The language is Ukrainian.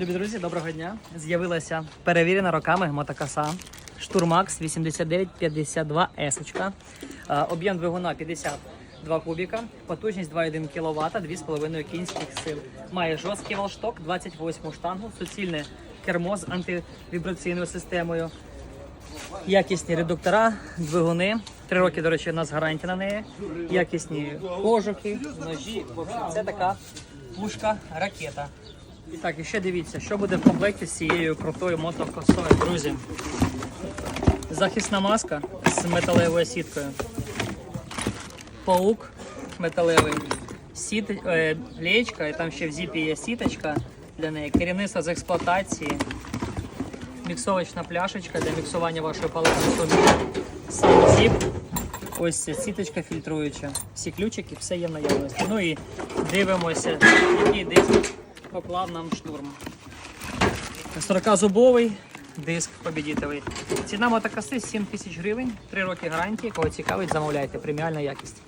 Любі друзі, доброго дня. З'явилася перевірена роками мотокоса Штурмакс 8952 S. Е, Об'єм двигуна 52 кубіка, потужність 2,1 кВт, 2,5 кінських сил. Має жорсткий валшток, 28 штангу, суцільне кермо з антивібраційною системою. Якісні редуктора, двигуни. Три роки, до речі, у нас гарантія на неї. Якісні кожухи, ножі. Це така пушка ракета. І так, і ще дивіться, що буде в комплекті з цією крутою мотокосою, друзі. Захисна маска з металевою сіткою. Паук металевий. Сіт, е, леєчка, і там ще в зіпі є сіточка для неї. Керівництво з експлуатації. Міксовочна пляшечка для міксування вашої паливної суміші. Сам зіп. Ось ця сіточка фільтруюча. Всі ключики, все є в наявності. Ну і дивимося, який диск поклав нам штурм. 40-зубовий диск побідітовий. Ціна мотокоси 7 тисяч гривень, 3 роки гарантії. Кого цікавить, замовляйте. Преміальна якість.